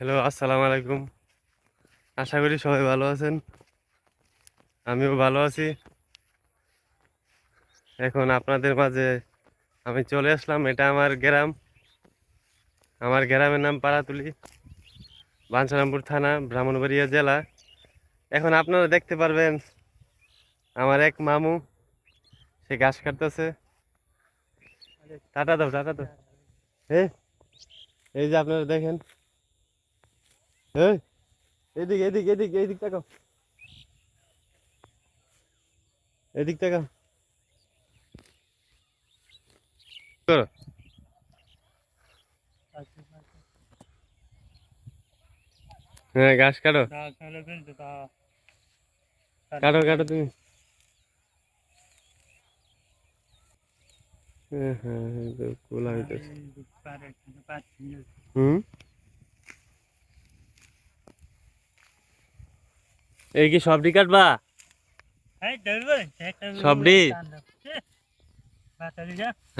Hello আসসালামু আলাইকুম। আশা করি সবাই ভালো আছেন। আমিও ভালো আছি। এখন আপনাদের মাঝে আমি চলে আসলাম। এটা আমার গ্রাম। আমার গ্রামের নাম পাড়াতুলি, বাঞ্ছারামপুর থানা, ব্রাহ্মণবাড়িয়া জেলা। এখন আপনারা দেখতে পারবেন, আমার এক মামু, সে ঘাস কাটতেছে। টাটা দাও টাটা দাও। হ্যাঁ এই যে আপনারা দেখেন। এই এদিক এদিক এদিক এদিক তাকাও। এদিক তাকাও। করো হ্যাঁ ঘাস কাটো। কাটো কাটো তুমি। হ্যাঁ হ্যাঁ কোলা হইতেছে হুম? এই কি সবটি কাটবা? সবডি?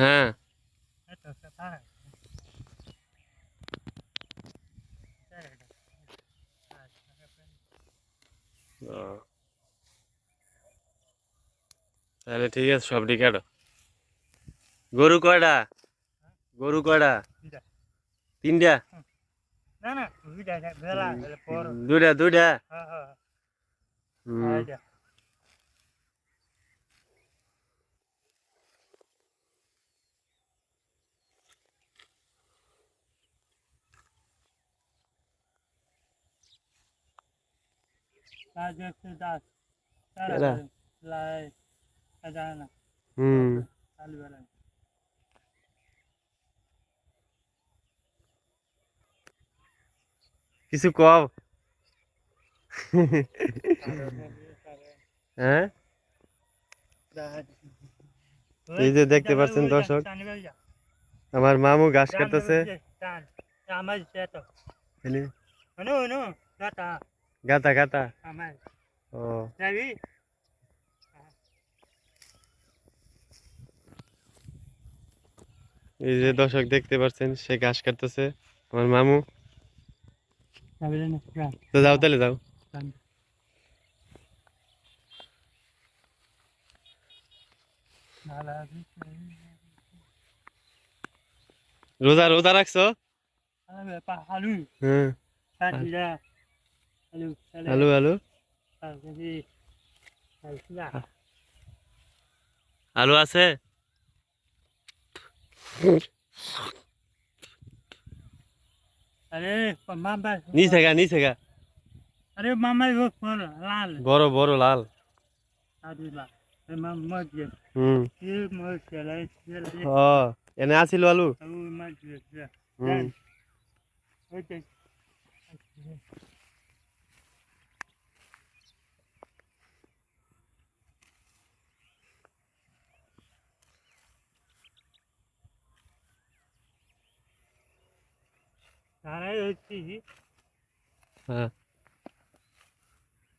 হ্যাঁ। তাহলে ঠিক আছে সবটি কাটো। গরু কয়টা? গরু কয়টা? তিনটা। দুইটা দুইটা হুম হুম কিছু কও? হ্যাঁ? এই যে দেখতে পাচ্ছেন দর্শক, আমার মামু ঘাস কাটতেছে। গাতা গাতা ও। এই যে দর্শক দেখতে পাচ্ছেন, সে ঘাস কাটতেছে। আমার মামু। তো যাও, তাহলে যাও। রোজা রোজা রাখছো? হ্যালো হ্যালো হ্যাঁ, হ্যাঁ, হ্যাঁ, আলু। আছে? আরে মামা। নি থাকা নি থাকা আরে মামা বড় লাল। বড় বড় লাল। એમાં મધ છે મધ છે લાઈટ છે હા એને આ સિલવાલું હું મધ છે હમ ઓકે হ্যাঁ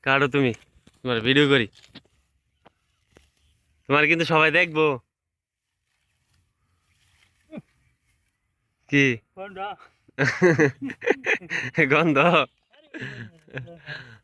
কাটো তুমি তোমার ভিডিও করি তোমার কিন্তু সবাই দেখব। কি? গন্ধ।